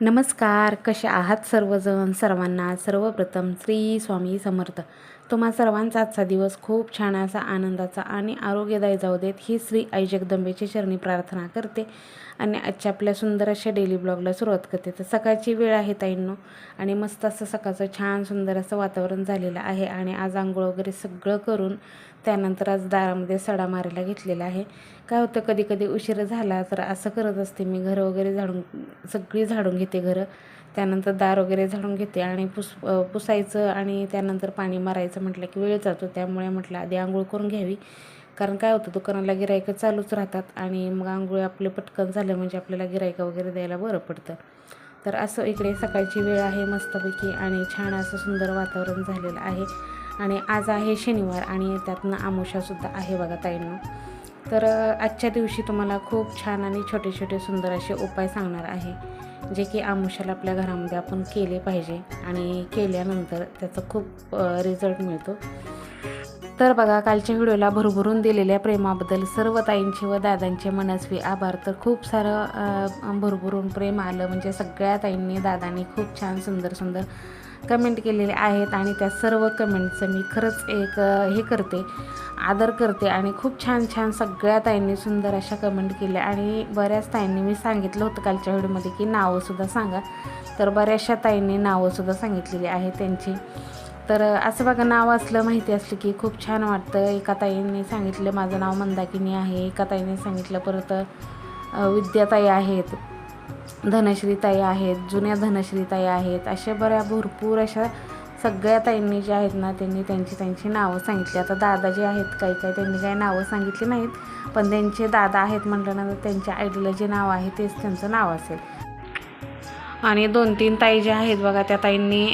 नमस्कार कसे आहात सर्वजण? सर्वांना सर्वप्रथम श्री स्वामी समर्थ. तुम्हा सर्वांचा आजचा दिवस खूप छान असा आनंदाचा आणि आरोग्यदायी जाऊ देत ही श्री आई जगदंबेची चरणी प्रार्थना करते आणि आजच्या आपल्या सुंदर अशा डेली ब्लॉगला सुरुवात करते. तर सकाळची वेळ आहे ताईंनो आणि मस्त असं सकाळचं छान सुंदर असं वातावरण झालेलं आहे आणि आज आंघोळ वगैरे सगळं करून त्यानंतर आज दारामध्ये सडा मारायला घेतलेला आहे. काय होतं कधी कधी उशीर झाला तर असं करत असते मी. घरं वगैरे झाडून सगळी झाडून घेते घरं. त्यानंतर दार वगैरे झाडून घेते आणि पुस पुसायचं आणि त्यानंतर पाणी मारायचं म्हटलं की वेळ जातो. त्यामुळे म्हटलं आधी आंघोळ करून घ्यावी. कारण काय होतं दुकानाला गिरायकं चालूच राहतात आणि मग आंघोळ आपले पटकन झालं म्हणजे आपल्याला गिरायकं वगैरे द्यायला बरं पडतं. तर असं इकडे सकाळची वेळ आहे मस्तपैकी आणि छान असं सुंदर वातावरण झालेलं आहे. आणि आज आहे शनिवार आणि त्यातनं आमुषासुद्धा आहे बघा ताईंनो. तर आजच्या दिवशी तुम्हाला खूप छान आणि छोटे छोटे सुंदर असे उपाय सांगणार आहे. जे की आमुषाला आपल्या घरामध्ये आपण केले पाहिजे आणि केल्यानंतर त्याचा खूप रिझल्ट मिळतो. तर बघा कालच्या व्हिडिओला भरभरून दिलेल्या प्रेमाबद्दल सर्व ताईंचे व दादांचे मनस्वी आभार. तर खूप सारं भरभरून प्रेम आलं. म्हणजे सगळ्या ताईंनी दादांनी खूप छान सुंदर सुंदर कमेंट केलेले आहेत आणि त्या सर्व कमेंटचं मी खरंच एक हे करते आदर करते आणि खूप छान छान सगळ्या ताईंनी सुंदर अशा कमेंट केल्या आणि बऱ्याच ताईंनी मी सांगितलं होतं कालच्या व्हिडिओमध्ये की नावंसुद्धा सांगा. तर बऱ्याचशा ताईंनी नावंसुद्धा सांगितलेली आहेत त्यांची. तर असं बघा नाव असलं माहिती असलं की खूप छान वाटतं. एका ताईंनी सांगितलं माझं नाव मंदाकिनी आहे. एका ताईने सांगितलं परत विद्याताई आहेत. धनश्रीताई आहेत जुन्या धनश्रीताई आहेत अशा बऱ्या भरपूर अशा सगळ्या ताईंनी जे आहेत ना त्यांनी त्यांची त्यांची नावं सांगितली. आता दादा जे आहेत काही काही त्यांनी काही नावं सांगितली नाहीत पण त्यांचे दादा आहेत म्हटल्यानंतर त्यांच्या आयडीला जे नाव आहे तेच त्यांचं नाव असेल. आणि दोन तीन ताई ज्या आहेत बघा त्या ताईंनी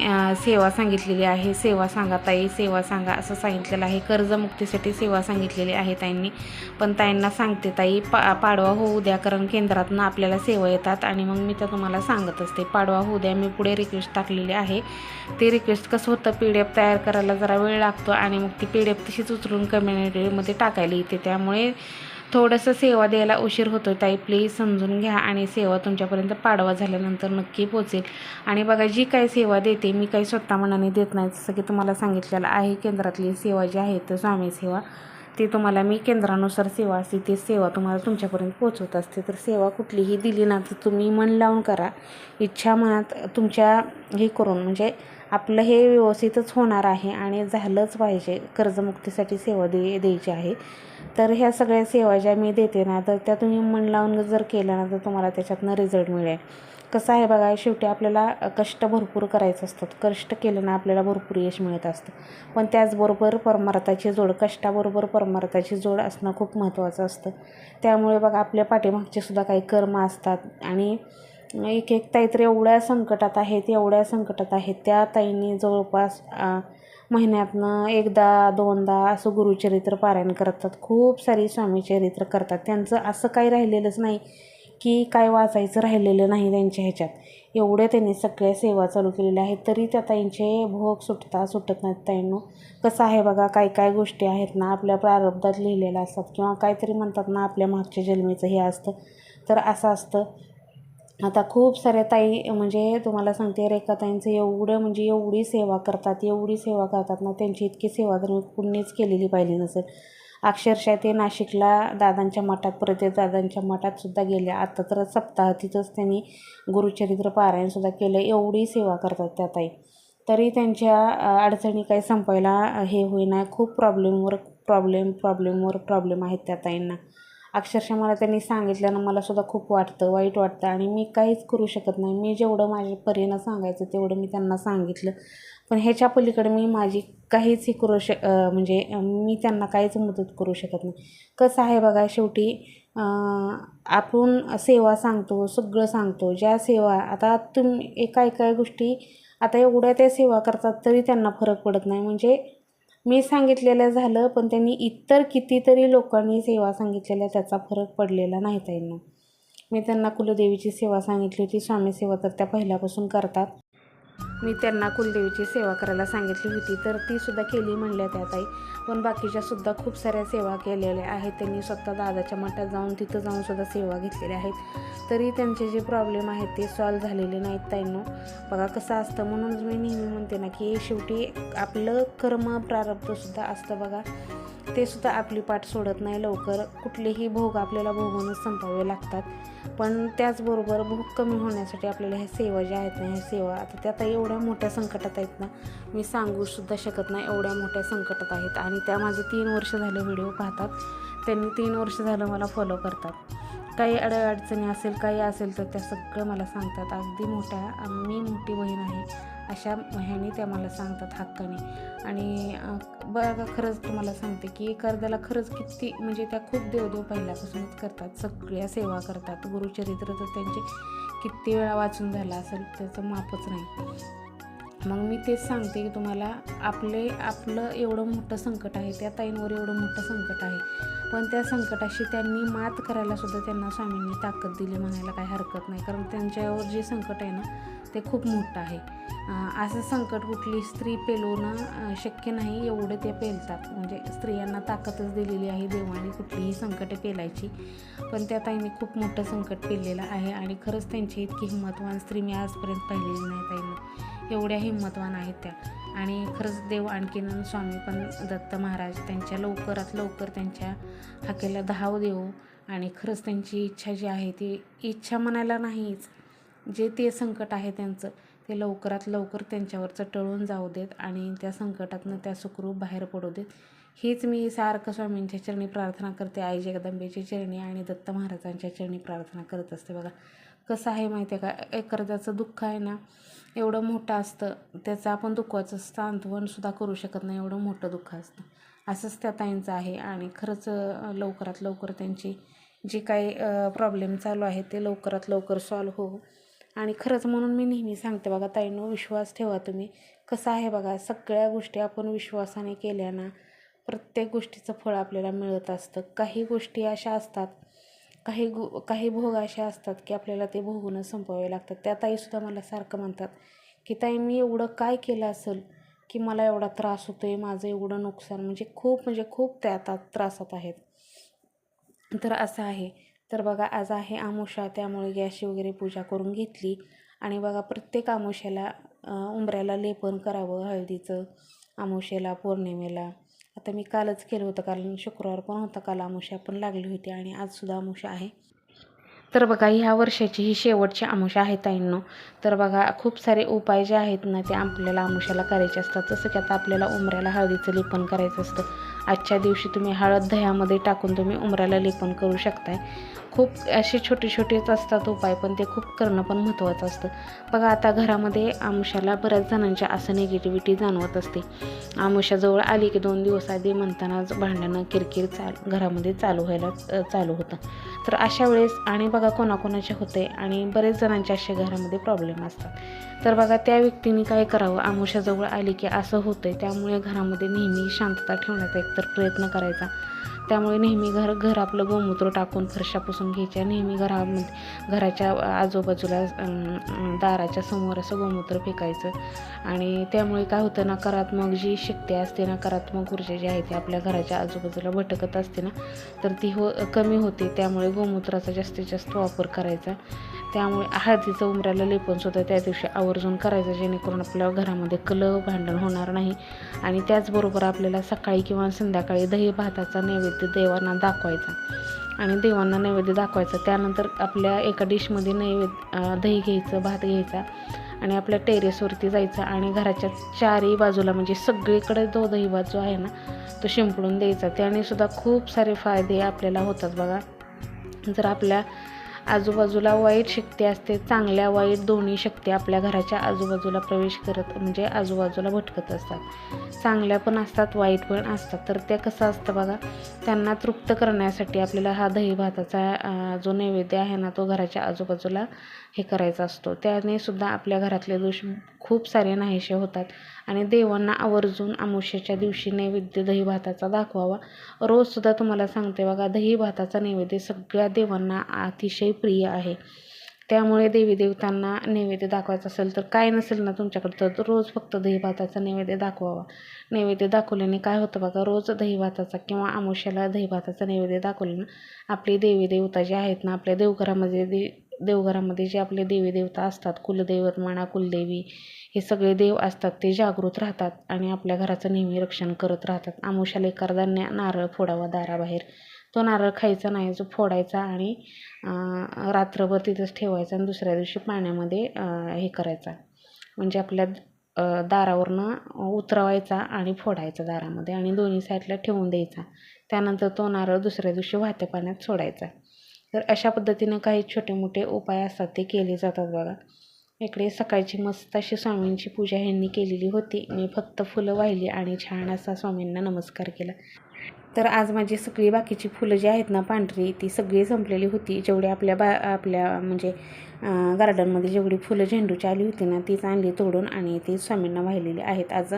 सेवा सांगितलेली आहे. सेवा सांगा ताई सेवा सांगा असं सांगितलेलं आहे. कर्जमुक्तीसाठी सेवा सांगितलेली आहे ताईंनी. पण ताईंना सांगते ताई पा पाडवा होऊ द्या कारण केंद्रातनं आपल्याला सेवा येतात. आणि मग मी त्या तुम्हाला सांगत असते पाडवा होऊ द्या मी पुढे रिक्वेस्ट टाकलेली आहे. ते रिक्वेस्ट कसं होतं पी डी एफ तयार करायला जरा वेळ लागतो आणि मग ती पी डी एफ तशीच उचलून कम्युनिटीमध्ये टाकायला येते. त्यामुळे थोडंसं सेवा द्यायला उशीर होतो ताई. प्लीज समजून घ्या आणि सेवा तुमच्यापर्यंत पाडवा झाल्यानंतर नक्की पोचेल. आणि बघा जी काही सेवा देते मी काही स्वतः मनाने देत नाही. जसं की तुम्हाला सांगितलेलं आहे केंद्रातली सेवा जी आहे तर स्वामी सेवा. ती तुम्हाला मी केंद्रानुसार सेवा असते ती सेवा तुम्हाला तुमच्यापर्यंत पोचवत असते. तर सेवा कुठलीही दिली ना तर तुम्ही मन लावून करा. इच्छा मनात तुमच्या हे करून म्हणजे आपलं हे व्यवस्थितच होणार आहे आणि झालंच पाहिजे. कर्जमुक्तीसाठी सेवा दे द्यायची आहे. तर ह्या सगळ्या सेवा ज्या मी देते ना तर त्या तुम्ही मन लावून जर केल्या ना तर तुम्हाला त्याच्यातनं रिझल्ट मिळेल. कसं आहे बघा शेवटी आपल्याला कष्ट भरपूर करायचं असतात. कष्ट केलं ना आपल्याला भरपूर यश मिळत असतं. पण त्याचबरोबर परमार्थाची जोड कष्टाबरोबर परमार्थाची जोड असणं खूप महत्त्वाचं असतं. त्यामुळे बघा आपल्या पाठीमागचे सुद्धा काही कर्म असतात आणि एक एक ताई तर एवढ्या संकटात आहेत एवढ्या संकटात आहेत. त्या ताईंनी जवळपास महिन्यातनं एकदा दोनदा असं गुरुचरित्र पारायण करतात. खूप सारी स्वामीचरित्र करतात. त्यांचं असं काही राहिलेलंच नाही की काय वाचायचं राहिलेलं नाही त्यांच्या ह्याच्यात. एवढे त्यांनी सगळ्या सेवा चालू केलेल्या आहेत. तरी त्या ताईंचे भोग सुटता सुटत नाहीत. ताईंनो कसं आहे बघा काय काय गोष्टी आहेत ना आपल्या प्रारब्धात लिहिलेल्या असतात किंवा काहीतरी म्हणतात ना आपल्या मागच्या जन्मीचं हे असतं. तर असं असतं. आता खूप साऱ्या ताई म्हणजे तुम्हाला सांगते रेखाताईंचं एवढं म्हणजे एवढी सेवा करतात एवढी सेवा करतात ना त्यांची इतकी सेवा तर कुणीच केलेली पाहिजे नसेल अक्षरशः ते नाशिकला दादांच्या मठात परत दादांच्या मठात सुद्धा गेले. आता तर सप्ताह तिथंच त्यांनी गुरुचरित्र पारायणसुद्धा केलं. एवढी सेवा करतात त्या ताई. तरी त्यांच्या अडचणी काही संपायला हे होईना. खूप प्रॉब्लेमवर प्रॉब्लेम प्रॉब्लेमवर प्रॉब्लेम आहेत त्या ताईंना. अक्षरशः मला त्यांनी सांगितल्यानं मला सुद्धा खूप वाटतं वाईट वाटतं. आणि मी काहीच करू शकत नाही. मी जेवढं माझ्या परीनं सांगायचं तेवढं मी त्यांना सांगितलं. पण ह्याच्या पलीकडे मी माझी काहीच हे करू श म्हणजे मी त्यांना काहीच मदत करू शकत नाही. कसं आहे बघा शेवटी आपण सेवा सांगतो सगळं सांगतो. ज्या सेवा आता तुम्ही एका एका गोष्टी आता एवढ्या त्या सेवा करतात तरी त्यांना फरक पडत नाही. म्हणजे मी सांगितलेलं झालं पण त्यांनी इतर कितीतरी लोकांनी सेवा सांगितलेल्या त्याचा फरक पडलेला नाही ताईंना. मी त्यांना कुलदेवीची सेवा सांगितली होती स्वामी सेवा तर त्या पहिल्यापासून करतात. मी त्यांना कुलदेवीची सेवा करायला सांगितली होती. तर ती सुद्धा केली म्हणल्या त्या ताई. पण बाकीच्या सुद्धा खूप साऱ्या सेवा केलेल्या आहेत. त्यांनी स्वतः दादाच्या मठात जाऊन तिथं जाऊन सुद्धा सेवा घेतलेल्या आहेत. तरी त्यांचे जे प्रॉब्लेम आहेत ते सॉल्व झालेले नाहीत ताईंनो. बघा कसं असतं. म्हणून मी नेहमी म्हणते ना की शेवटी आपलं कर्म प्रारब्धसुद्धा असतं बघा. ते सुद्धा आपली पाठ सोडत नाही लवकर. कुठलेही भोग आपल्याला भोगूनच संपावे लागतात. पण त्याचबरोबर भूक कमी होण्यासाठी आपल्याला ह्या सेवा ज्या आहेत ना ह्या सेवा आता त्या आता एवढ्या मोठ्या संकटात आहेत ना मी सांगूसुद्धा शकत नाही एवढ्या मोठ्या संकटात आहेत. आणि त्या माझे तीन वर्ष झाले व्हिडिओ पाहतात. त्यांनी तीन वर्ष झालं मला फॉलो करतात. काही अडअडचणी असेल काही असेल तर त्या सगळं मला सांगतात. अगदी मोठ्या मी मोठी बहीण आहे. अशा ह्याने त्या मला सांगतात हक्काने. आणि बरं बघा खरंच तुम्हाला सांगते की एखाद्याला खरंच किती म्हणजे त्या खूप देवदेव पहिल्यापासूनच करतात. सगळ्या सेवा करतात. गुरुचरित्र तर त्यांचे किती वेळा वाचून झाला असेल त्याचं मापच नाही. मग मी तेच सांगते की तुम्हाला आपले आपलं एवढं मोठं संकट आहे त्या ताईंवर एवढं मोठं संकट आहे. पण त्या संकटाशी त्यांनी मात करायला सुद्धा त्यांना स्वामींनी ताकद दिली म्हणायला काही हरकत नाही. कारण त्यांच्यावर जे संकट आहे ना ते खूप मोठं आहे. असं संकट कुठली स्त्री पेलवणं शक्य नाही एवढं ते पेलतात. म्हणजे स्त्रियांना ताकदच दिलेली आहे देवाने कुठलीही संकटे पेलायची. पण त्या ताईंनी खूप मोठं संकट पेललेलं आहे आणि खरंच त्यांची इतकी हिंमतवान स्त्री मी आजपर्यंत पाहिलेली नाही ताईंना एवढ्या हिंमतवान आहेत त्या. आणि खरंच देव आणखीन स्वामी पण दत्त महाराज त्यांच्या लवकरात लवकर त्यांच्या हाकेला धाव देऊ. आणि खरंच त्यांची इच्छा जी आहे ती इच्छा म्हणायला नाहीच. जे ते संकट आहे त्यांचं ते लवकरात लवकर त्यांच्यावरचं टळून जाऊ देत आणि त्या संकटातनं त्या सुखरूप बाहेर पडू देत. हीच मी सारखं स्वामींच्या चरणी प्रार्थना करते. आई जगदंबेच्या चरणी आणि दत्त महाराजांच्या चरणी प्रार्थना करत असते. बघा कसं आहे माहिती आहे का? एखाद्याचं दुःख आहे ना एवढं मोठं असतं. त्याचं आपण दुःखाचं सांत्वनसुद्धा करू शकत नाही. एवढं मोठं दुःख असतं. असंच त्या ताईंचं आहे आणि खरंच लवकरात लवकर त्यांची जी काही प्रॉब्लेम चालू आहे ते लवकरात लवकर सॉल्व हो आणि खरंच म्हणून मी नेहमी सांगते बघा ताईंनो विश्वास ठेवा तुम्ही. कसं आहे बघा सगळ्या गोष्टी आपण विश्वासाने केल्या ना प्रत्येक गोष्टीचं फळ आपल्याला मिळत असतं. काही गोष्टी अशा असतात काही गो काही भोग असे असतात की आपल्याला ते भोगून संपवावे लागतात. त्या ताईसुद्धा मला सारखं म्हणतात की ताई मी एवढं काय केलं असेल? की मला एवढा त्रास होतो आहे माझं एवढं नुकसान म्हणजे खूप म्हणजे खूप त्या आता त्रासात आहेत. तर असं आहे. तर बघा आज आहे आमुषा त्यामुळे गॅसची वगैरे पूजा करून घेतली. आणि बघा प्रत्येक आमुष्याला उंबऱ्याला लेपन करावं हळदीचं आमुषेला पौर्णिमेला. आता मी कालच केलं होतं कारण शुक्रवार पण होता काल आमुषा पण लागली होती आणि आजसुद्धा आमुषा आहे. तर बघा ह्या वर्षाची ही शेवटची आमुषा आहे ताईंनो. तर बघा खूप सारे उपाय जे आहेत ना ते आपल्याला आमुषाला करायचे असतात. जसं की आता आपल्याला उमऱ्याला हळदीचं लेपन करायचं असतं. आजच्या दिवशी तुम्ही हळद दह्यामध्ये टाकून तुम्ही उमराला लेपन करू शकताय. खूप असे छोटे छोटेच असतात उपाय पण ते खूप करणं पण महत्त्वाचं असतं. बघा आता घरामध्ये आमुषाला बऱ्याच जणांच्या असं निगेटिव्हिटी जाणवत असते. आमुषाजवळ आली की दोन दिवस आधी म्हणतानाच भांडणं किरकिर चाल घरामध्ये चालू व्हायला चालू होतं. तर अशा वेळेस आणि बघा कोणाकोणाचे होते आणि बरेच जणांच्या असे घरामध्ये प्रॉब्लेम असतात. तर बघा त्या व्यक्तीने काय करावं? आमुषाजवळ आली की असं होतं त्यामुळे घरामध्ये नेहमी शांतता ठेवण्याचा तर प्रयत्न करायचा. त्यामुळे नेहमी घर घर आपलं गोमूत्र टाकून फरशा पुसून घ्यायच्या नेहमी घरामध्ये घराच्या आजूबाजूला दाराच्या समोर असं गोमूत्र फेकायचं. आणि त्यामुळे काय होतं नकारात्मक जी शक्ती असते नकारात्मक ऊर्जा जी आहे ती आपल्या घराच्या आजूबाजूला भटकत असते ना तर ती हो कमी होते. त्यामुळे गोमूत्राचा जास्तीत जास्त वापर करायचा. त्यामुळे हळदीचं उमऱ्याला लेपन सुद्धा त्या दिवशी आवर्जून करायचं जेणेकरून आपल्या घरामध्ये कलह भांडण होणार नाही. आणि त्याचबरोबर आपल्याला सकाळी किंवा संध्याकाळी दही भाताचा नैवेद्य देवांना दाखवायचा. आणि देवांना नैवेद्य दाखवायचा. त्यानंतर आपल्या एका डिशमध्ये नैवेद्य दही घ्यायचं भात घ्यायचा. आणि आपल्या टेरेसवरती जायचं आणि घराच्या चारही बाजूला म्हणजे सगळीकडे तो दहीभात जो आहे ना तो शिंपडून द्यायचा. त्याने सुद्धा खूप सारे फायदे आपल्याला होतात बघा. जर आपल्या आजूबाजूला वाईट शक्ती असते चांगल्या वाईट दोन्ही शक्ती आपल्या घराच्या आजूबाजूला प्रवेश करत म्हणजे आजूबाजूला भटकत असतात. चांगल्या पण असतात वाईट पण असतात. तर ते कसं असतं बघा त्यांना तृप्त करण्यासाठी आपल्याला हा दही भाताचा जो नैवेद्य आहे ना तो घराच्या आजूबाजूला हे करायचा असतो. त्याने सुद्धा आपल्या घरातले दोष खूप सारे नाहीसे होतात. आणि देवांना आवर्जून अमावस्येच्या दिवशी नैवेद्य दही भाताचा दाखवावा रोजसुद्धा तुम्हाला सांगते बघा दही भाताचा नैवेद्य सगळ्या देवांना अतिशय प्रिय आहे. त्यामुळे देवी देवतांना नैवेद्य दाखवायचं असेल तर काय नसेल ना तुमच्याकडं तर रोज फक्त दही भाताचा नैवेद्य दाखवावा. नैवेद्य दाखवल्याने काय होतं बघा रोज दही भाताचा किंवा आमुष्याला दही भाताचा नैवेद्य दाखवल्यानं आपली देवी देवता जे आहेत ना आपल्या देवघरामध्ये दे देवघरामध्ये जे आपले देवी देवता असतात कुलदैवत म्हणा कुलदेवी हे सगळे देव असतात ते जागृत राहतात आणि आपल्या घराचं नेहमी रक्षण करत राहतात. आमुष्याला एखाद्याने नारळ फोडावा दाराबाहेर. तो नारळ खायचा नाही जो फोडायचा आणि रात्रभर तिथंच ठेवायचा आणि दुसऱ्या दिवशी पाण्यामध्ये हे करायचा. म्हणजे आपल्या दारावरनं उतरवायचा आणि फोडायचा दारामध्ये आणि दोन्ही साईडला ठेवून द्यायचा. त्यानंतर तो नारळ दुसऱ्या दिवशी वाहत्या पाण्यात सोडायचा. तर अशा पद्धतीनं काही छोटे मोठे उपाय असतात ते केले जातात बघा. इकडे सकाळची मस्त अशी स्वामींची पूजा ह्यांनी केलेली होती. मी फक्त फुलं वाहिली आणि छान असा स्वामींना नमस्कार केला. तर आज माझी सगळी बाकीची फुलं जी आहेत ना पांढरी ती सगळी संपलेली होती. जेवढी आपल्या बा आपल्या म्हणजे गार्डनमध्ये जेवढी फुलं झेंडूची आली होती ना तीच आणली तोडून आणि ती स्वामींना वाहिलेली आहेत. आज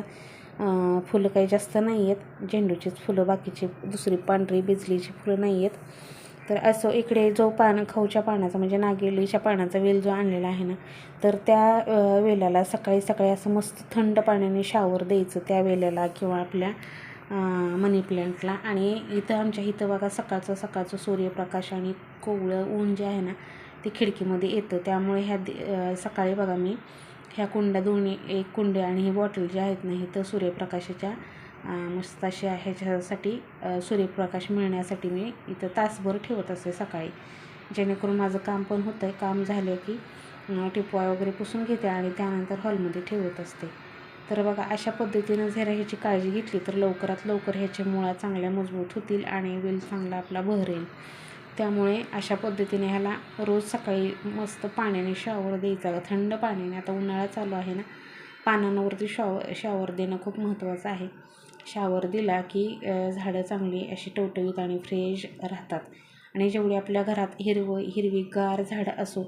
फुलं काही जास्त नाही आहेत झेंडूचीच फुलं बाकीची दुसरी पांढरी बिजलीची फुलं नाही आहेत तर असं इकडे जो पान खाऊच्या पानाचा म्हणजे नागेलीच्या पानाचा वेल जो आणलेला आहे ना तर त्या वेलाला सकाळी सकाळी असं मस्त थंड पाण्याने शावर द्यायचं त्या वेलेला किंवा आपल्या मनी प्लॅन्टला आणि इथं आमच्या इथं बघा सकाळचं सकाळचं सूर्यप्रकाश आणि कोवळं ऊन जे आहे ना ते खिडकीमध्ये येतं. त्यामुळे ह्या सकाळी बघा मी ह्या कुंड्या दोन्ही एक कुंडे आणि ही बॉटल जे आहेत ना इथं सूर्यप्रकाशाच्या मस्त अशा ह्याच्यासाठी सूर्यप्रकाश मिळण्यासाठी मी इथं तासभर ठेवत असते सकाळी. जेणेकरून माझं काम पण होतं आहे काम झालं की टिपवाय वगैरे पुसून घेते आणि त्यानंतर हॉलमध्ये ठेवत असते. तर बघा अशा पद्धतीनं जर ह्याची काळजी घेतली तर लवकरात लवकर ह्याच्या मुळा चांगल्या मजबूत होतील आणि वेल चांगला आपला बहरेल त्यामुळे अशा पद्धतीने ह्याला रोज सकाळी मस्त पाण्याने शॉवर द्यायचा. थंड पाण्याने. आता उन्हाळा चालू आहे ना. पानांवरती शॉवर शॉवर देणं खूप महत्त्वाचं आहे. शावर दिला की झाडं चांगली अशी टवटवीत आणि फ्रेश राहतात. आणि जेवढी आपल्या घरात हिरवं हिरवीगार झाडं असो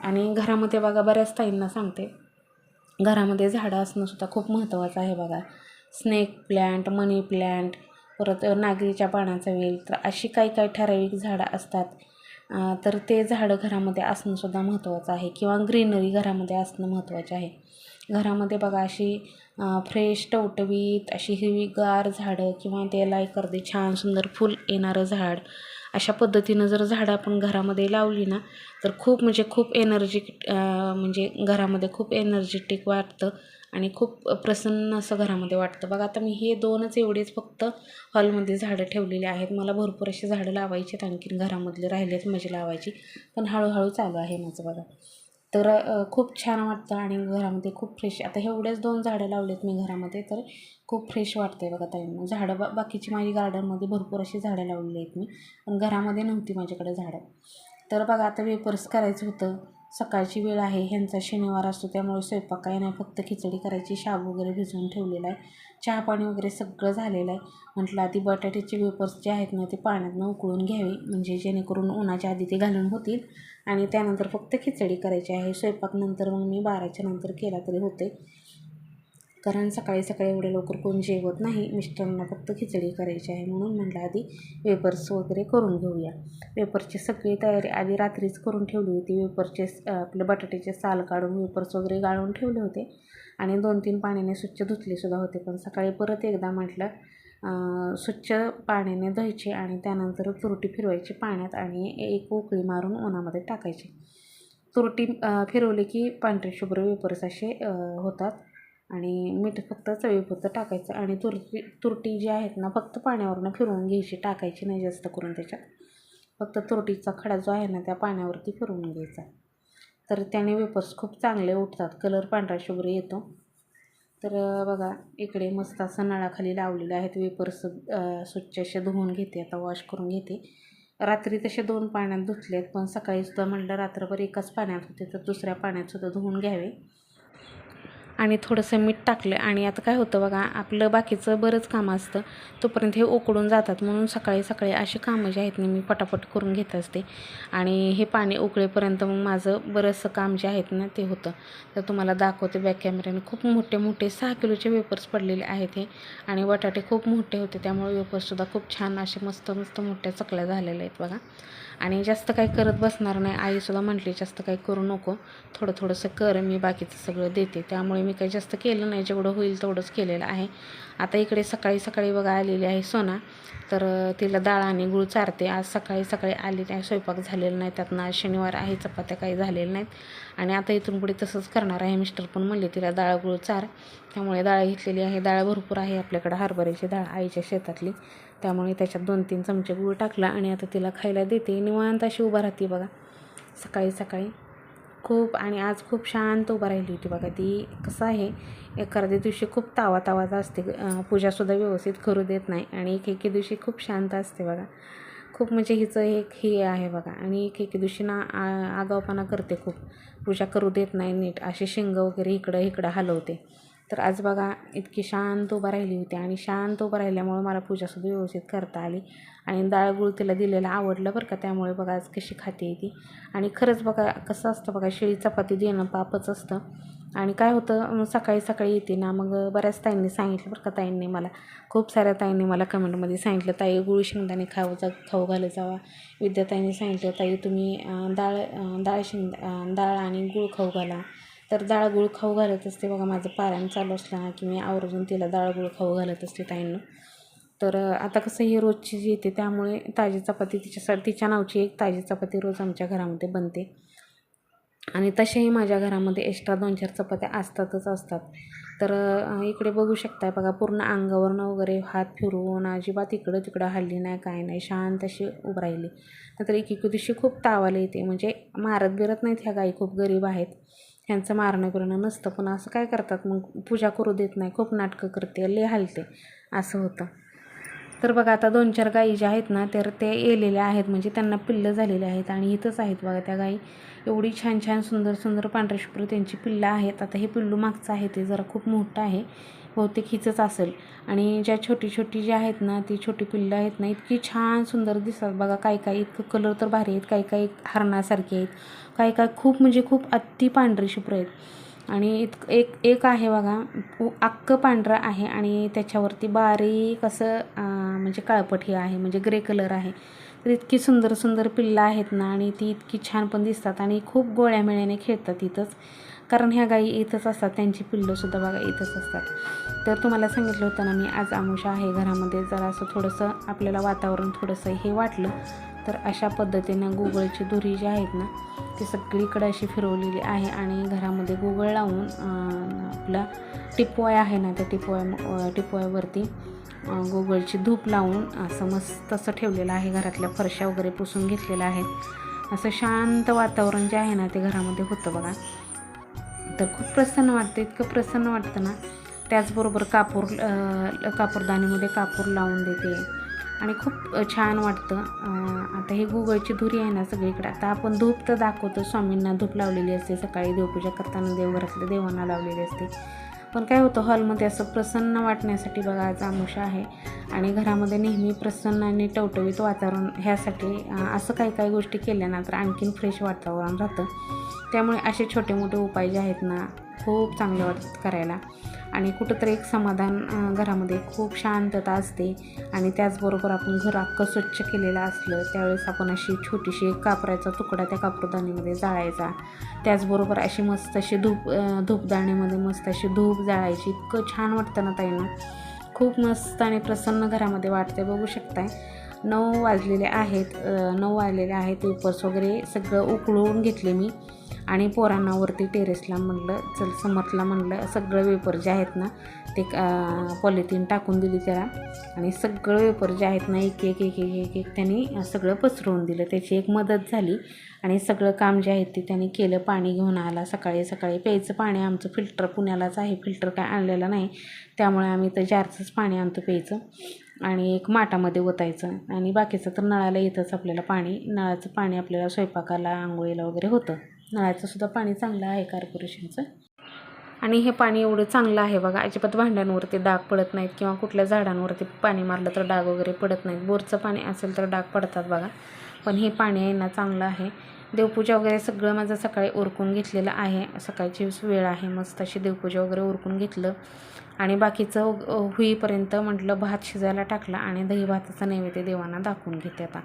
आणि घरामध्ये बघा बऱ्याच ताईंना सांगते घरामध्ये झाडं असणंसुद्धा खूप महत्त्वाचं आहे बघा. स्नेक प्लॅन्ट मनी प्लॅन्ट परत नागरीच्या पानाचा वेल तर अशी काही काही ठराविक झाडं असतात. तर ते झाडं घरामध्ये असणंसुद्धा महत्त्वाचं आहे किंवा ग्रीनरी घरामध्ये असणं महत्त्वाचे आहे. घरामध्ये बघा अशी फ्रेश टवटवीत अशी हिरवीगार झाडं किंवा त्याला एखादी छान सुंदर फूल येणारं झाड. अशा पद्धतीनं जर झाडं आपण घरामध्ये लावली ना तर खूप म्हणजे खूप एनर्जी म्हणजे घरामध्ये खूप एनर्जेटिक वाटतं आणि खूप प्रसन्न असं घरामध्ये वाटतं. बघा आता मी हे दोनच एवढेच फक्त हॉलमध्ये झाडं ठेवलेली आहेत. मला भरपूर अशी झाडं लावायची आहेत आणखीन घरामधले राहिलेच म्हणजे लावायची. पण हळूहळू चालू आहे माझं बघा. तर खूप छान वाटतं आणि घरामध्ये खूप फ्रेश आता एवढेच दोन झाडं लावलेत मी घरामध्ये तर खूप फ्रेश वाटतं आहे बघा ताईंना झाडं बा बाकीची माझी गार्डनमध्ये भरपूर अशी झाडं लावलेली आहेत मी पण घरामध्ये नव्हती माझ्याकडे झाडं. तर बघा आता वेपर्स करायचं होतं. सकाळची वेळ आहे ह्यांचा शनिवार असतो त्यामुळे स्वयंपाक काही नाही फक्त खिचडी करायची शाबू वगैरे भिजवून ठेवलेला आहे. चहा पाणी वगैरे सगळं झालेलं आहे. म्हटलं आधी बटाट्याचे वेपर्स जे आहेत ना ते पाण्यातनं उकळून घ्यावे म्हणजे जेणेकरून उन्हाच्या आधी ते घालून होतील. आणि त्यानंतर फक्त खिचडी करायची आहे. स्वयंपाक नंतर मग मी बाराच्या नंतर केला तरी होते कारण सकाळी सकाळी एवढे लवकर कोण जेवत नाही. मिस्टरांना फक्त खिचडी करायची आहे म्हणून म्हटलं आधी वेपर्स वगैरे करून घेऊया. वेपर्सची सगळी तयारी आधी रात्रीच करून ठेवली होती. वेपरचे आपले बटाट्याचे साल काढून वेपर्स वगैरे गाळून ठेवले होते. आणि दोन तीन पाण्याने स्वच्छ धुतलेसुद्धा होते. पण सकाळी परत एकदा म्हटलं स्वच्छ पाण्याने धुवायचे आणि त्यानंतर तुरटी फिरवायची पाण्यात आणि एक उकळी मारून उन्हामध्ये टाकायची. तुरटी फिरवली की पांढरे शुभ्र वेपर्स असे होतात आणि मीठ फक्त चवीपुरतं टाकायचं आणि तुरटी तुरटी जी आहेत ना फक्त पाण्यावरनं फिरवून घ्यायची टाकायची नाही जास्त करून त्याच्यात. फक्त तुरटीचा खडा जो आहे ना त्या पाण्यावरती फिरवून घ्यायचा. तर त्याने वेपर्स खूप चांगले उठतात. कलर पांढरा शुभ्र येतो. तर बघा इकडे मस्त असं नळाखाली लावलेले आहेत वेपर्स स्वच्छ असे धुवून घेते आता वॉश करून घेते. रात्री तसे दोन पाण्यात धुतलेत पण सकाळीसुद्धा म्हटलं रात्रभर एकाच पाण्यात होते तर दुसऱ्या पाण्यातसुद्धा धुवून घ्यावे. आणि थोडंसं मीठ टाकलं आणि आता काय होतं बघा आपलं बाकीचं बरंच कामं असतं तोपर्यंत हे उकडून जातात. म्हणून सकाळी सकाळी अशी कामं जे आहेत ना मी पटापट करून घेत असते. आणि हे पाणी उकळेपर्यंत मग माझं बरंचसं काम जे आहेत ना ते होतं. तर तुम्हाला दाखवते बॅक कॅमेऱ्याने खूप मोठे मोठे सहा किलोचे वेपर्स पडलेले आहेत हे. आणि बटाटे खूप मोठे होते त्यामुळे वेपर्ससुद्धा खूप छान असे मस्त मस्त मोठ्या चकल्या झालेल्या आहेत बघा. आणि जास्त काही करत बसणार नाही. आईसुद्धा म्हटली जास्त काही करू नको. थोडं थोडंसं कर मी बाकीचं सगळं देते. त्यामुळे मी काही जास्त केलं नाही. जेवढं होईल तेवढंच केलेलं आहे. आता इकडे सकाळी सकाळी बघा आलेली आहे सोना. तर तिला डाळ आणि गुळ चारते. आज सकाळी सकाळी आली नाही. स्वयंपाक झालेला नाही. त्यातनं आज शनिवार आहे. चपात्या काही झालेल्या नाहीत. आणि आता इथून पुढे तसंच करणार आहे. मिस्टर पण म्हणले तिला डाळ गुळ चार. त्यामुळे डाळ घेतलेली आहे. डाळ भरपूर आहे आपल्याकडं. हरभऱ्याची डाळ आईच्या शेतातली. त्यामुळे त्याच्यात दोन तीन चमचे गूळ टाकला आणि आता तिला खायला देते. निवांत अशी उभा राहते बघा. सकाळी सकाळी खूप आणि आज खूप शांत उभा राहिली होती बघा ती. कसं आहे एखाद्या दिवशी खूप तावा तावाचा असते पूजासुद्धा व्यवस्थित करू देत नाही आणि एक एके दिवशी खूप शांत असते बघा. खूप म्हणजे हिचं एक हे आहे बघा आणि एक एके दिवशी ना आ- आगावपणा करते खूप. पूजा करू देत नाही नीट. असे शिंग वगैरे इकडं इकडं हलवते. तर आज बघा इतकी शांत उभा राहिली होती आणि शांत उभा राहिल्यामुळे मला पूजासुद्धा व्यवस्थित करता आली. आणि डाळगुळ तिला दिलेलं आवडलं बरं का त्यामुळे बघा आज कशी खाते ती. आणि खरंच बघा कसं असतं बघा शिळी चपाती देणं पापच असतं. आणि काय होतं मग सकाळी सकाळी येते ना मग बऱ्याच ताईंनी सांगितलं बरं का ताईंनी मला खूप साऱ्या ताईंनी मला कमेंटमध्ये सांगितलं ताई गुळ शेंगदाणे खाऊ जा खाऊ घालत जावा. विद्याताईंनी सांगितलं ताई तुम्ही डाळ डाळ शेंग डाळ आणि गुळ खाऊ घाला. तर डाळ गुळ खाऊ घालत असते. बघा माझं पारायण चालू असलं ना की मी आवर्जून तिला डाळ गुळ खाऊ घालत असते ताईंना. तर आता कसं ही रोजची जी येते त्यामुळे ताजी चपाती तिच्यासाठी तिच्या नावची एक ताजी चपाती रोज आमच्या घरामध्ये बनते. आणि तशाही माझ्या घरामध्ये एक्स्ट्रा दोन चार चपात्या असतातच असतात. तर इकडे बघू शकताय बघा पूर्ण अंगावरनं वगैरे हात फिरवून अजिबात इकडं तिकडं हल्ली नाही काय नाही शांत अशी उभं राहिली. नंतर एक एक दिवशी खूप तावाला येते. म्हणजे मारत बिरत नाहीत ह्या गाई खूप गरीब आहेत. ह्यांचं मारणं करणं नसतं. पण असं काय करतात? मग पूजा करू देत नाही. खूप नाटकं करते. लय हलते. असं होतं. तर बघा आता दोन चार गायी ज्या आहेत ना तर ते येलेल्या आहेत. म्हणजे त्यांना पिल्लं झालेले आहेत आणि इथंच आहेत बघा त्या गायी एवढी छान छान सुंदर सुंदर पांढऱ्या शुभ्र त्यांची पिल्लं आहेत. आता हे पिल्लू मागचं आहे ते जरा खूप मोठं आहे. बहुतेक हिचंच असेल. आणि ज्या छोटी छोटी जी आहेत ना ती छोटी पिल्लं आहेत ना इतकी छान सुंदर दिसतात बघा. काही काही इतकं कलर तर भारी आहेत. काही काही हरणासारखे आहेत. काही काही खूप म्हणजे खूप अति पांढरे शुभ्र आहेत. आणि इत एक एक आहे बघा पु- अख्खं पांढरं आहे आणि त्याच्यावरती बारीक असं म्हणजे काळपट हे आहे म्हणजे ग्रे कलर आहे. तर इतकी सुंदर सुंदर पिल्लं आहेत ना आणि ती इतकी छान पण दिसतात आणि खूप गोळ्या मेळ्याने खेळतात इथंच. कारण ह्या गायी इथंच असतात त्यांची पिल्लंसुद्धा बघा इथंच असतात. तर तुम्हाला सांगितलं होतं ना मी आज आमुषा आहे घरामध्ये जरा असं थोडंसं आपल्याला वातावरण थोडंसं हे वाटलं. तर अशा पद्धतीनं गुगळची धुरी जी आहेत ना ती सगळीकडे अशी फिरवलेली आहे आणि घरामध्ये गुगळ लावून आपला टिपवाय आहे ना त्या टिपवाय टिपवायवरती अं, गुगळची धूप लावून असं मस्त असं ठेवलेलं आहे. घरातल्या फरशा वगैरे पुसून घेतलेल्या आहेत. असं शांत वातावरण जे आहे ना ते घरामध्ये होतं बघा. तर खूप प्रसन्न वाटतं इतकं प्रसन्न वाटतं ना. त्याचबरोबर कापूर कापूरदाणीमध्ये कापूरदानीमध्ये कापूर लावून देते. आणि खूप छान वाटतं. आता हे गुगलची धुरी आहे ना सगळीकडे. आता आपण धूप तर दाखवतो. स्वामींना धूप लावलेली असते. सकाळी देवपूजा करताना देवघरातल्या देवांना लावलेली असते. पण काय होतं हॉलमध्ये असं प्रसन्न वाटण्यासाठी बघा आज आमुषा आहे. आणि घरामध्ये नेहमी प्रसन्न आणि टवटवीत वातावरण ह्यासाठी असं काही काही गोष्टी केल्या ना तर आणखीन फ्रेश वातावरण राहतं. त्यामुळे असे छोटे मोठे उपाय जे आहेत ना खूप चांगले वाटतात करायला. आणि कुठंतरी एक समाधान घरामध्ये खूप शांतता असते. आणि त्याचबरोबर आपण घर अख्खं स्वच्छ केलेलं असलं त्यावेळेस आपण अशी छोटीशी एक कापराचा तुकडा त्या कापरदाणीमध्ये जाळायचा. त्याचबरोबर अशी मस्त अशी धूप धूपदाणीमध्ये मस्त अशी धूप जाळायची. इतकं छान वाटतं ना ताईंना खूप मस्त आणि प्रसन्न घरामध्ये वाटते बघू शकताय. नऊ वाजलेले आहेत नऊ वाजलेले आहेत पेपर्स वगैरे सगळं उकळून घेतले मी. आणि पोरांना वरती टेरेसला म्हणलं चल समर्थला म्हणलं सगळं वेपर जे आहेत ना ते पॉलिथिन टाकून दिली त्याला. आणि सगळं वेपर जे आहेत ना एक एक एक एक एक एक त्यांनी सगळं पसरवून दिलं. त्याची एक मदत झाली. आणि सगळं काम जे आहे ते त्यांनी केलं. पाणी घेऊन आला. सकाळी सकाळी प्यायचं पाणी. आमचं फिल्टर पुण्यालाच आहे. फिल्टर काय आणलेलं नाही. त्यामुळे आम्ही तर जारचंच पाणी आणतो प्यायचं. आणि एक माठामध्ये ओतायचं आणि बाकीचं तर नळाला येतंच आपल्याला पाणी. नळाचं पाणी आपल्याला स्वयंपाकाला आंघोळीला वगैरे होतं. नळाचंसुद्धा पाणी चांगलं आहे कार्पोरेशनचं आणि हे पाणी एवढं चांगलं आहे बघा अजिबात भांड्यांवरती डाग पडत नाहीत किंवा कुठल्या झाडांवरती पाणी मारलं तर डाग वगैरे पडत नाहीत. बोरचं पाणी असेल तर डाग पडतात बघा. पण हे पाणी आहे ना चांगलं आहे. देवपूजा वगैरे सगळं माझं सकाळी उरकून घेतलेलं आहे. सकाळची वेळ आहे मस्त अशी देवपूजा वगैरे उरकून घेतलं. आणि बाकीचं होईपर्यंत म्हटलं भात शिजायला टाकला आणि दही भाताचा नैवेद्य देवांना दाखवून घेते आता.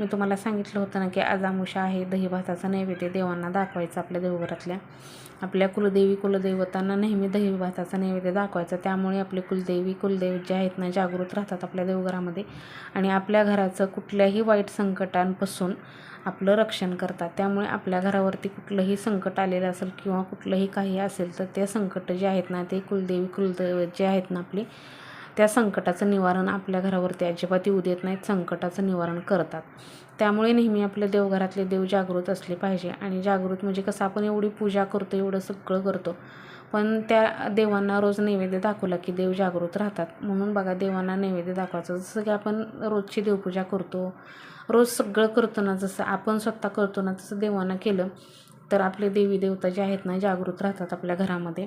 मी तुम्हाला सांगितलं होतं ना की आजामुषा आहे दही भाताचा नैवेद्य देवांना दाखवायचा आपल्या देवघरातल्या. आपल्या कुलदेवी कुलदैवतांना नेहमी दही भाताचा नैवेद्य दाखवायचा. त्यामुळे आपले कुलदेवी कुलदेव जे आहेत ना जागृत राहतात आपल्या देवघरामध्ये. आणि आपल्या घराचं कुठल्याही वाईट संकटांपासून आपलं रक्षण करतात. त्यामुळे आपल्या घरावरती कुठलंही संकट आलेलं असेल किंवा कुठलंही काही असेल तर ते संकट जे आहेत ना ते कुलदेवी कुलदैवत जे आहेत ना आपले त्या संकटाचं निवारण आपल्या घरावरती अजिबात येऊ देत नाहीत. संकटाचं निवारण करतात. त्यामुळे नेहमी आपल्या देवघरातले देव जागृत असले पाहिजे. आणि जागृत म्हणजे कसं आपण एवढी पूजा करतो एवढं सगळं करतो. पण त्या देवांना रोज नैवेद्य दाखवला की देव जागृत राहतात. म्हणून बघा देवांना नैवेद्य दाखवायचं. जसं की आपण रोजची देवपूजा करतो रोज सगळं करतो ना जसं आपण स्वतः करतो ना तसं देवांना केलं तर आपले देवी देवता जे आहेत ना जागृत राहतात आपल्या घरामध्ये.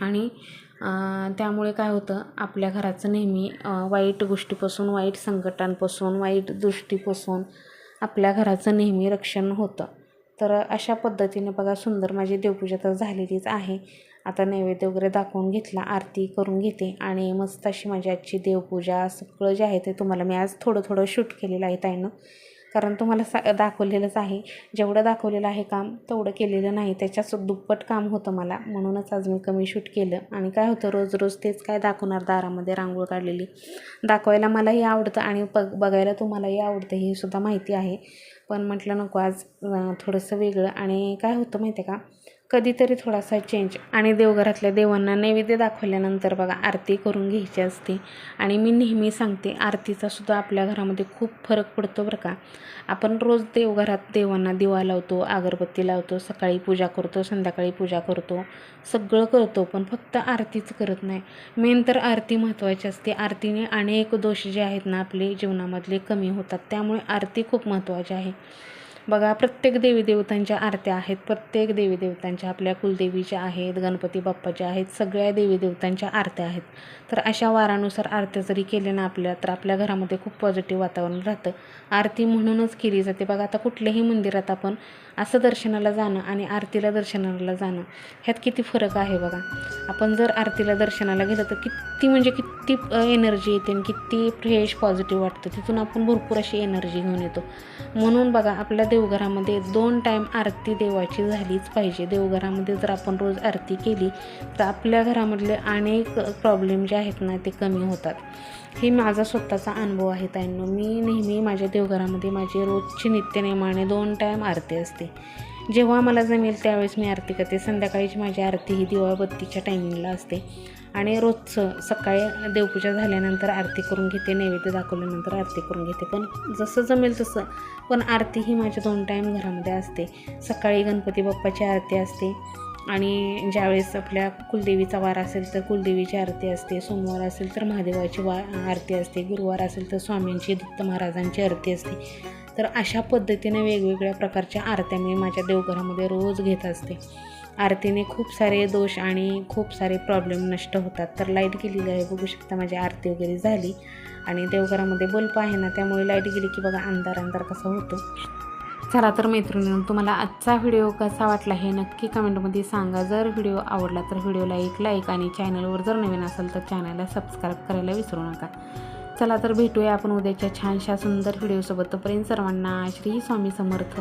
आणि त्यामुळे काय होतं आपल्या घराचं नेहमी वाईट गोष्टीपासून वाईट संकटांपासून वाईट दृष्टीपासून आपल्या घराचं नेहमी रक्षण होतं. तर अशा पद्धतीने बघा सुंदर माझी देवपूजा तर झालेलीच आहे. आता नैवेद्य वगैरे दाखवून घेतला आरती करून घेते आणि मस्त अशी माझी आजची देवपूजा सगळं जे आहे ते तुम्हाला मी आज थोडं थोडं शूट केलेलं आहे ताईनं. कारण तुम्हाला सा दाखवलेलंच आहे. जेवढं दाखवलेलं आहे काम तेवढं केलेलं नाही. त्याच्याच दुप्पट काम होतं मला. म्हणूनच आज मी कमी शूट केलं. आणि काय होतं रोज रोज तेच काय दाखवणार दारामध्ये रांगोळ काढलेली? दाखवायला मलाही आवडतं आणि बघ बघायला तुम्हालाही आवडतं हे सुद्धा माहिती आहे. पण म्हटलं नको आज थोडंसं वेगळं. आणि काय होतं माहिती आहे का? कधीतरी थोडासा चेंज आणि देवघरातल्या देवांना नैवेद्य दाखवल्यानंतर बघा आरती करून घ्यायची असते. आणि मी नेहमी सांगते आरतीचा सुद्धा आपल्या घरामध्ये खूप फरक पडतो बरं का. आपण रोज देवघरात देवांना दिवा लावतो अगरबत्ती लावतो सकाळी पूजा करतो संध्याकाळी पूजा करतो. सगळं करतो पण फक्त आरतीच करत नाही. मेन तर आरती महत्त्वाची असते. आरतीने अनेक दोष जे आहेत ना आपले जीवनामधले कमी होतात. त्यामुळे आरती खूप महत्त्वाची आहे. बघा प्रत्येक देवी देवतांच्या आरत्या आहेत प्रत्येक देवी देवतांच्या आपल्या कुलदेवीच्या आहेत गणपती बाप्पाच्या आहेत सगळ्या देवी देवतांच्या आरत्या आहेत. तर अशा वारानुसार आरत्या जरी केल्या ना आपल्या तर आपल्या घरामध्ये खूप पॉझिटिव्ह वातावरण राहतं. आरती म्हणूनच केली जाते. बघा आता कुठल्याही मंदिरात आपण असं दर्शनाला जाणं आणि आरतीला दर्शनाला जाणं ह्यात किती फरक आहे बघा. आपण जर आरतीला दर्शनाला गेलं तर किती म्हणजे किती एनर्जी येते आणि किती फ्रेश पॉझिटिव्ह वाटतं. तिथून आपण भरपूर अशी एनर्जी घेऊन येतो. म्हणून बघा आपल्या देवघरामध्ये दोन टाईम आरती देवाची झालीच पाहिजे. देवघरामध्ये जर आपण रोज आरती केली तर आपल्या घरामधले अनेक प्रॉब्लेम जे आहेत ना ते कमी होतात. हे माझा स्वतःचा अनुभव आहे ताईंनो. मी नेहमी माझ्या देवघरामध्ये माझी रोजची नित्यनियमाने दोन टाईम आरती असते. जेव्हा मला जमेल त्यावेळेस मी आरती करते. संध्याकाळीची माझी आरती ही दिवाबत्तीच्या टायमिंगला असते. आणि रोजचं सकाळी देवपूजा झाल्यानंतर आरती करून घेते नैवेद्य दाखवल्यानंतर आरती करून घेते. पण जसं जमेल तसं. पण आरती ही माझ्या दोन टाईम घरामध्ये असते. सकाळी गणपती बाप्पाची आरती असते. आणि ज्यावेळेस आपल्या कुलदेवीचा वार असेल तर कुलदेवीची आरती असते सोमवार असेल तर महादेवाची वा आरती असते गुरुवार असेल तर स्वामींची दत्त महाराजांची आरती असते. तर अशा पद्धतीने वेगवेगळ्या प्रकारच्या आरत्या मी माझ्या देवघरामध्ये रोज घेत असते. आरतीने खूप सारे दोष आणि खूप सारे प्रॉब्लेम नष्ट होतात. तर लाइट गेलेली आहे बघू शकता माझी आरती वगैरे झाली. आणि देवघरामध्ये बल्ब आहे ना त्यामुळे लाइट गेली की बघा अंधार अंधार कसा होतो. चला तर मैत्रिणींनो तुम्हाला आजचा व्हिडिओ कसा वाटला हे नक्की कमेंटमध्ये सांगा. जर व्हिडिओ आवडला तर व्हिडिओला एक लाईक आणि चॅनलवर जर नवीन असेल तर चॅनलला सबस्क्राईब करायला विसरू नका. चला तर भेटूया आपण उद्याच्या छानशा सुंदर व्हिडिओसोबत. तोपर्यंत सर्वांना श्री स्वामी समर्थ.